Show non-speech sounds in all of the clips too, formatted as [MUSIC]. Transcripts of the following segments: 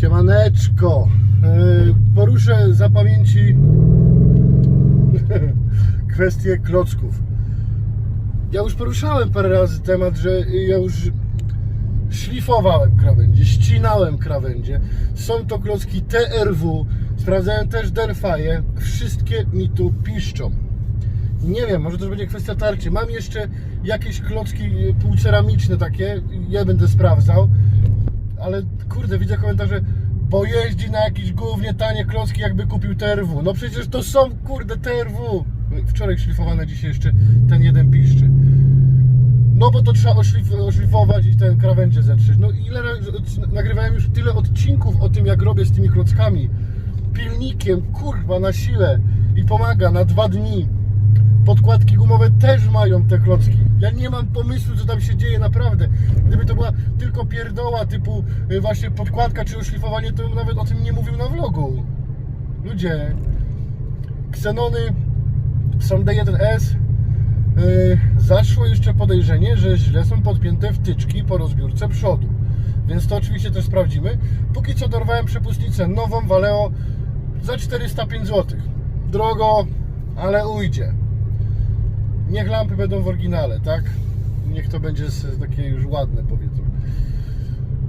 Siemaneczko. Yy, Poruszę za pamięci [LAUGHS] kwestię klocków. Ja już poruszałem parę razy temat, że ja już szlifowałem krawędzie, ścinałem krawędzie. Są to klocki TRW. Sprawdzałem też Delphi'e. Wszystkie mi tu piszczą. Nie wiem, może to będzie kwestia tarczy. Mam jeszcze jakieś klocki półceramiczne takie. Ja będę sprawdzał. Ale kurde, widzę komentarze, bo jeździ na jakieś głównie tanie klocki, jakby kupił TRW. No przecież to są kurde TRW. Wczoraj szlifowane, dzisiaj jeszcze ten jeden piszczy. No bo to trzeba oszlif oszlifować i ten krawędzie zetrzeć. No ile nagrywałem już tyle odcinków o tym, jak robię z tymi klockami. Pilnikiem, kurwa, na siłę i pomaga na dwa dni. Podkładki gumowe też mają te klocki. Ja nie mam pomysłu, co tam się dzieje naprawdę. Gdyby to była tylko pierdoła typu y, właśnie podkładka czy oszlifowanie, to bym nawet o tym nie mówił na vlogu. Ludzie, ksenony są D1S. Yy, zaszło jeszcze podejrzenie, że źle są podpięte wtyczki po rozbiórce przodu. Więc to oczywiście też sprawdzimy. Póki co dorwałem przepustnicę nową Valeo za 405 zł. Drogo, ale ujdzie. Niech lampy będą w oryginale, tak? Niech to będzie takie już ładne, powiedzmy.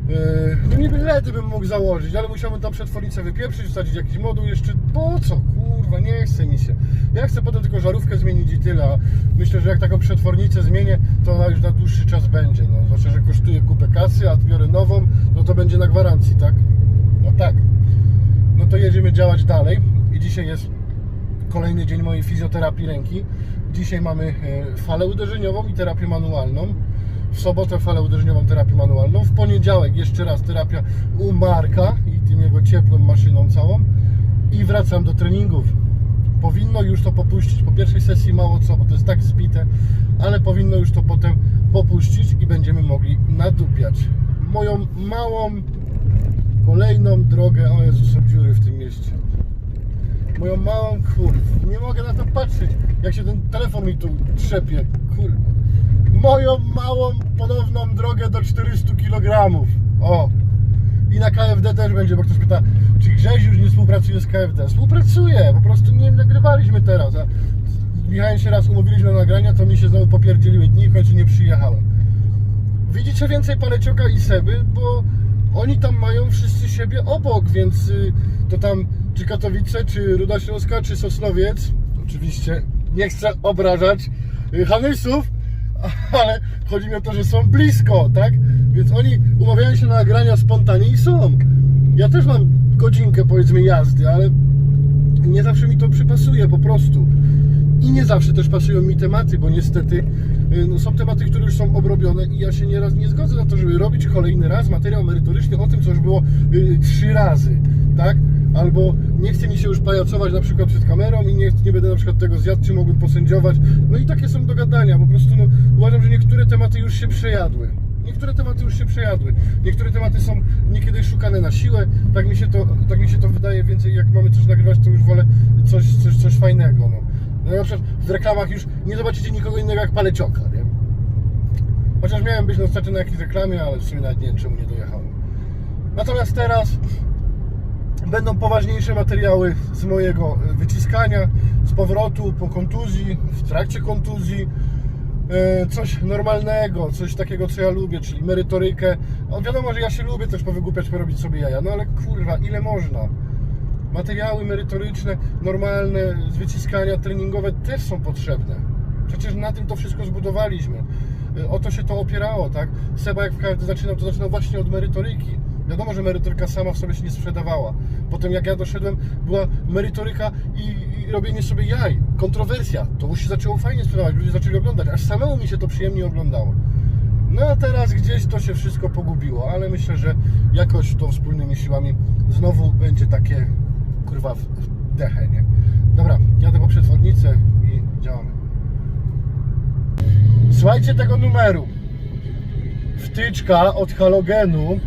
Yy, No niby LEDy bym mógł założyć, ale musiałbym tam przetwornicę wypieprzyć, wsadzić jakiś moduł jeszcze. Po co? Kurwa, nie chce mi się. Ja chcę potem tylko żarówkę zmienić i tyle. A myślę, że jak taką przetwornicę zmienię, to ona już na dłuższy czas będzie. No, zwłaszcza, że kosztuje kupę kasy, a biorę nową, no to będzie na gwarancji, tak? No tak. No to jedziemy działać dalej. I dzisiaj jest kolejny dzień mojej fizjoterapii ręki. Dzisiaj mamy e, falę uderzeniową i terapię manualną. W sobotę falę uderzeniową, terapię manualną. W poniedziałek jeszcze raz terapia u Marka i tym jego ciepłą maszyną całą. I wracam do treningów. Powinno już to popuścić. Po pierwszej sesji mało co, bo to jest tak zbite, ale powinno już to potem popuścić i będziemy mogli nadupiać. Moją małą, kolejną drogę. O Jezu, są dziury w tym mieście moją małą kurw. Nie patrzeć, jak się ten telefon mi tu trzepie. Kurwa. Moją małą ponowną drogę do 400 kg. O. I na KFD też będzie, bo ktoś pyta, czy Grześ już nie współpracuje z KFD? Współpracuje, po prostu nie nagrywaliśmy teraz. A Michałem się raz umówiliśmy na nagrania, to mi się znowu popierdzieliły dni i końcu nie przyjechałem. Widzicie więcej Palecioka i Seby, bo oni tam mają wszyscy siebie obok, więc y, to tam czy Katowice, czy Ruda Śląska, czy Sosnowiec, oczywiście nie chcę obrażać y, Hanysów, [LAUGHS] ale chodzi mi o to, że są blisko, tak? Więc oni umawiają się na nagrania spontanie i są. Ja też mam godzinkę powiedzmy jazdy, ale nie zawsze mi to przypasuje po prostu. I nie zawsze też pasują mi tematy, bo niestety y, no, są tematy, które już są obrobione i ja się nieraz nie zgodzę na to, żeby robić kolejny raz materiał merytoryczny o tym, co już było y, trzy razy, tak? Albo nie chce mi się już pajacować na przykład przed kamerą i nie, nie będę na przykład tego zjadł, czy mógłbym posędziować. No i takie są dogadania, po prostu no, uważam, że niektóre tematy już się przejadły. Niektóre tematy już się przejadły. Niektóre tematy są niekiedy szukane na siłę. Tak mi się to, tak mi się to wydaje więcej. Jak mamy coś nagrywać, to już wolę coś, coś, coś fajnego. No. No na przykład w reklamach już nie zobaczycie nikogo innego jak palecioka, nie? Chociaż miałem być na ostatnio na jakiejś reklamie, ale w sumie nawet nie wiem czemu nie dojechałem. Natomiast teraz będą poważniejsze materiały z mojego e, wyciskania, z powrotu po kontuzji, w trakcie kontuzji. E, Coś normalnego, coś takiego, co ja lubię, czyli merytorykę. O, wiadomo, że ja się lubię też powygłupiać, porobić sobie jaja, no ale kurwa, ile można? Materiały merytoryczne, normalne, z wyciskania, treningowe też są potrzebne. Przecież na tym to wszystko zbudowaliśmy. Y, O to się to opierało, tak? Seba jak w KFD zaczynał, to zaczynał właśnie od merytoryki. Wiadomo, że merytoryka sama w sobie się nie sprzedawała. Potem jak ja doszedłem, była merytoryka i, i robienie sobie jaj. Kontrowersja. To już się zaczęło fajnie sprzedawać, ludzie zaczęli oglądać, aż samemu mi się to przyjemnie oglądało. No a teraz gdzieś to się wszystko pogubiło, ale myślę, że jakoś to wspólnymi siłami znowu będzie takie kurwa w- dechę, nie? Dobra, jadę po przetwornicę i działamy. Słuchajcie tego numeru. Wtyczka od halogenu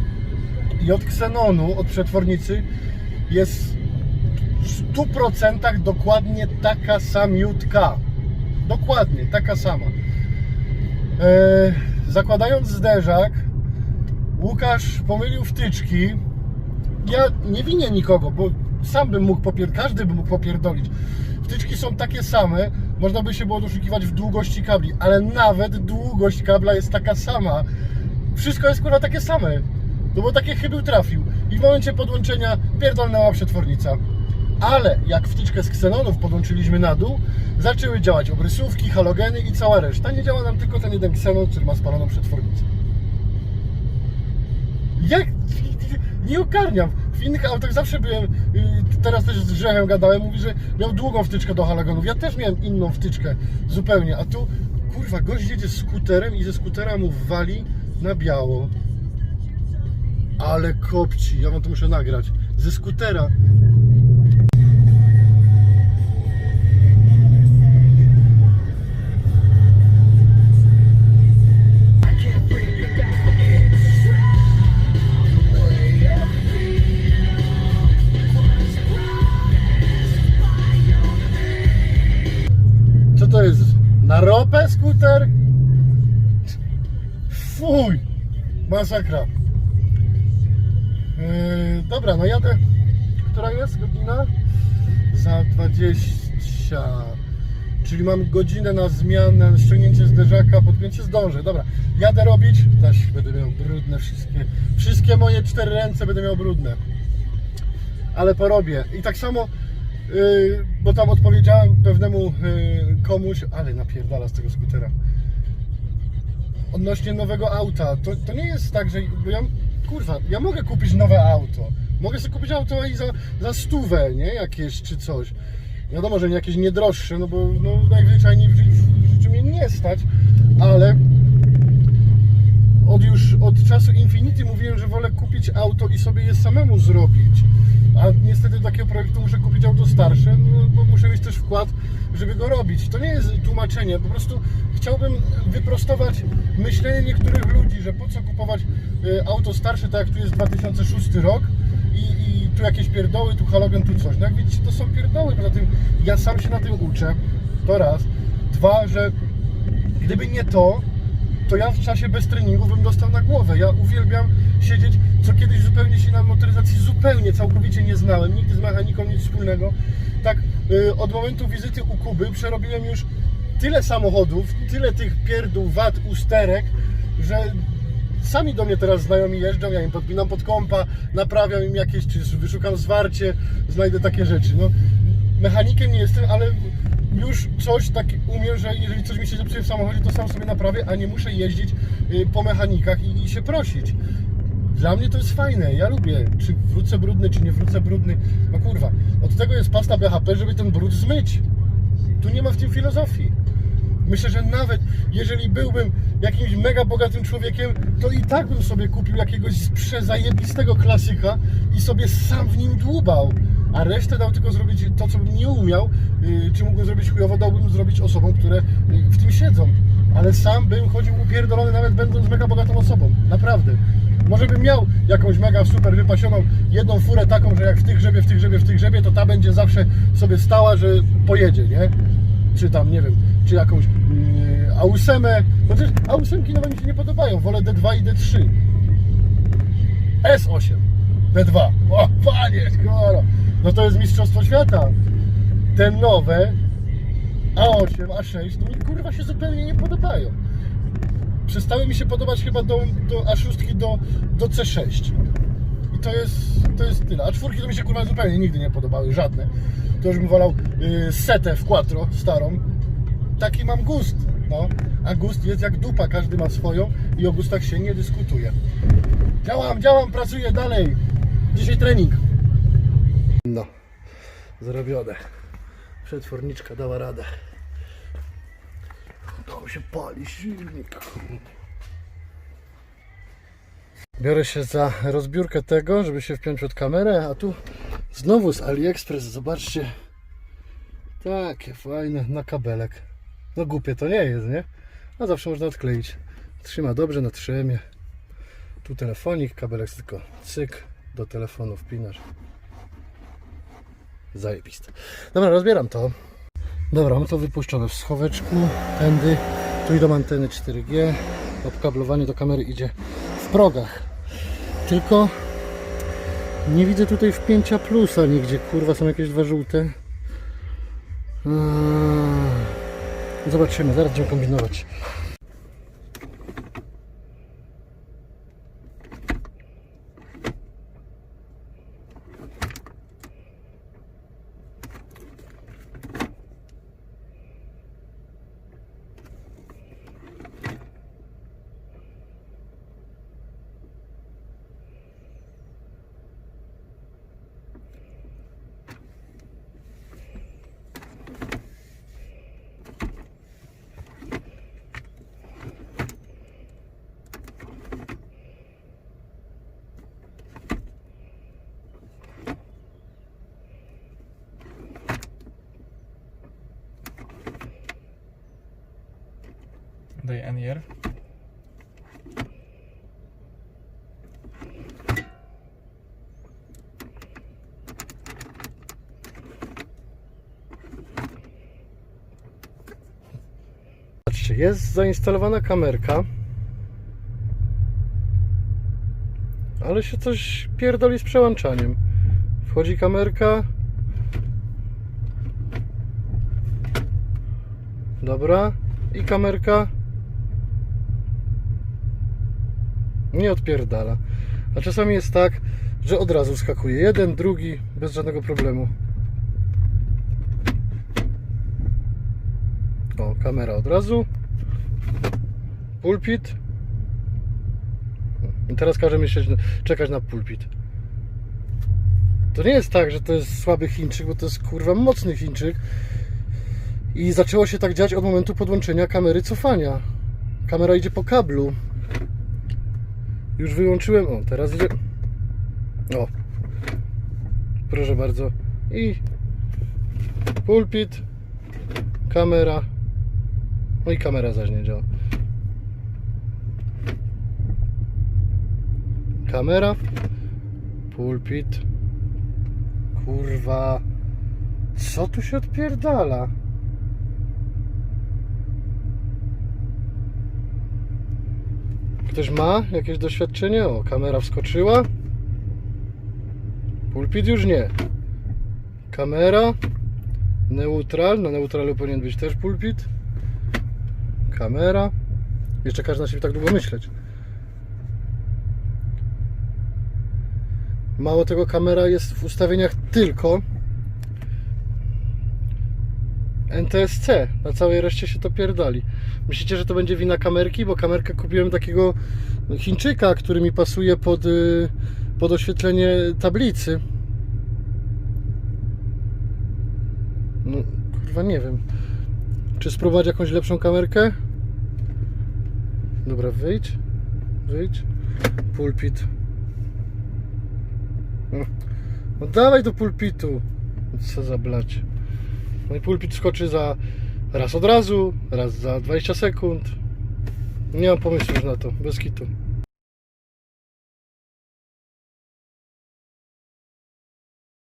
od ksenonu, od przetwornicy jest w 100% dokładnie taka samiutka. Dokładnie taka sama. E, zakładając zderzak, Łukasz pomylił wtyczki ja nie winię nikogo, bo sam bym mógł popierdolić, każdy by mógł popierdolić. Wtyczki są takie same, można by się było doszukiwać w długości kabli, ale nawet długość kabla jest taka sama. Wszystko jest kurwa takie same. No bo takie chybił trafił. I w momencie podłączenia pierdolnęła przetwornica. Ale jak wtyczkę z ksenonów podłączyliśmy na dół, zaczęły działać obrysówki, halogeny i cała reszta. Nie działa nam tylko ten jeden ksenon, który ma spaloną przetwornicę. Jak? Nie okarniam. W innych autach zawsze byłem, y, teraz też z Grzechem gadałem, mówi, że miał długą wtyczkę do halogenów. Ja też miałem inną wtyczkę zupełnie, a tu, kurwa, gość jedzie skuterem i ze skutera mu wali na biało. Ale kopci, ja wam to muszę nagrać. Ze skutera. Co to jest? Na ropę skuter? Fuj! Masakra. Yy, dobra, no jadę. Która jest godzina? Za 20. Czyli mam godzinę na zmianę, na ściągnięcie zderzaka, podpięcie zdążę. Dobra, jadę robić. Zaś będę miał brudne wszystkie. Wszystkie moje cztery ręce będę miał brudne. Ale porobię. I tak samo, yy, bo tam odpowiedziałem pewnemu yy, komuś, ale napierdala z tego skutera odnośnie nowego auta, to, to nie jest tak, że ja, kurwa, ja mogę kupić nowe auto. Mogę sobie kupić auto i za, za stówę, nie? Jakieś czy coś. Wiadomo, że jakieś niedroższe, no bo no, najzwyczajniej w, w życiu mnie nie stać, ale od już od czasu Infinity mówiłem, że wolę kupić auto i sobie je samemu zrobić. A niestety do takiego projektu muszę kupić auto starsze, no, bo muszę mieć też wkład, żeby go robić. To nie jest tłumaczenie, po prostu chciałbym wyprostować myślenie niektórych ludzi, że po co kupować y, auto starsze, tak jak tu jest 2006 rok i, i tu jakieś pierdoły, tu halogen, tu coś. No jak widzicie, to są pierdoły, poza tym ja sam się na tym uczę, to raz. Dwa, że gdyby nie to, to ja w czasie bez treningu bym dostał na głowę. Ja uwielbiam siedzieć, co kiedyś zupełnie się na motoryzacji zupełnie, całkowicie nie znałem, nigdy z mechaniką nic wspólnego. Tak, y, od momentu wizyty u Kuby przerobiłem już tyle samochodów, tyle tych pierdół, wad, usterek, że sami do mnie teraz znajomi jeżdżą, ja im podpinam pod kompa, naprawiam im jakieś, czy wyszukam zwarcie, znajdę takie rzeczy. No, mechanikiem nie jestem, ale już coś tak umiem, że jeżeli coś mi się zepsuje w samochodzie, to sam sobie naprawię, a nie muszę jeździć y, po mechanikach i, się prosić. Dla mnie to jest fajne, ja lubię, czy wrócę brudny, czy nie wrócę brudny. No kurwa, od tego jest pasta BHP, żeby ten brud zmyć. Tu nie ma w tym filozofii. Myślę, że nawet jeżeli byłbym jakimś mega bogatym człowiekiem, to i tak bym sobie kupił jakiegoś przezajebistego klasyka i sobie sam w nim dłubał. A resztę dał tylko zrobić to, co bym nie umiał, yy, czy mógłbym zrobić chujowo, dałbym zrobić osobom, które yy, w tym siedzą. Ale sam bym chodził upierdolony, nawet będąc mega bogatą osobą. Naprawdę. Może bym miał jakąś mega super wypasioną jedną furę taką, że jak w tych grzebie, w tych grzebie, w tych grzebie, to ta będzie zawsze sobie stała, że pojedzie, nie? czy tam, nie wiem, czy jakąś yy, ausemę, chociaż ausemki nawet mi się nie podobają, wolę D2 i D3. S8, D2, o panie, skoro, no to jest mistrzostwo świata. Te nowe A8, A6, to mi kurwa się zupełnie nie podobają. Przestały mi się podobać chyba do, do A6 do, do C6. I to jest, to jest tyle. A czwórki to mi się kurwa zupełnie nigdy nie podobały, żadne. To już bym wolał y, setę w quattro, starą. Taki mam gust, no. A gust jest jak dupa, każdy ma swoją i o gustach się nie dyskutuje. Działam, działam, pracuję dalej. Dzisiaj trening. Zrobione. Przetworniczka dała radę. Udało się pali silnik. Biorę się za rozbiórkę tego, żeby się wpiąć pod kamerę, a tu znowu z AliExpress, zobaczcie. Takie fajne, na kabelek. No głupie to nie jest, nie? A zawsze można odkleić. Trzyma dobrze na trzymie. Tu telefonik, kabelek tylko cyk, do telefonu wpinasz. Zajebiste. Dobra, rozbieram to. Dobra, mam to wypuszczone w schoweczku, tędy. Tu idą anteny 4G. Obkablowanie do kamery idzie w progach. Tylko Nie widzę tutaj wpięcia plusa nigdzie. Kurwa, są jakieś dwa żółte. Eee, Zobaczymy, zaraz będziemy kombinować. NIR. Patrzcie, jest zainstalowana kamerka. Ale się coś pierdoli z przełączaniem. Wchodzi kamerka. Dobra. I kamerka. Nie odpierdala. A czasami jest tak, że od razu skakuje. Jeden, drugi, bez żadnego problemu. O, kamera od razu. Pulpit. I teraz każe myśleć, czekać na pulpit. To nie jest tak, że to jest słaby Chińczyk, bo to jest kurwa mocny Chińczyk. I zaczęło się tak dziać od momentu podłączenia kamery cofania. Kamera idzie po kablu. Już wyłączyłem. O, teraz idzie. O. Proszę bardzo. I pulpit, kamera. No i kamera zaś nie działa. Kamera, pulpit. Kurwa. Co tu się odpierdala? Ktoś ma jakieś doświadczenie? O, kamera wskoczyła. Pulpit już nie. Kamera. Neutral. Na neutralu powinien być też pulpit. Kamera. Jeszcze każe na siebie tak długo myśleć. Mało tego, kamera jest w ustawieniach tylko NTSC. Na całej reszcie się to pierdali. Myślicie, że to będzie wina kamerki? Bo kamerkę kupiłem takiego Chińczyka, który mi pasuje pod, y, pod oświetlenie tablicy. No, kurwa, nie wiem. Czy spróbować jakąś lepszą kamerkę? Dobra, wyjdź. Wyjdź. Pulpit. No, no dawaj do pulpitu. Co za blać. No i pulpit skoczy za raz od razu, raz za 20 sekund. Nie mam pomysłu już na to, bez kitu.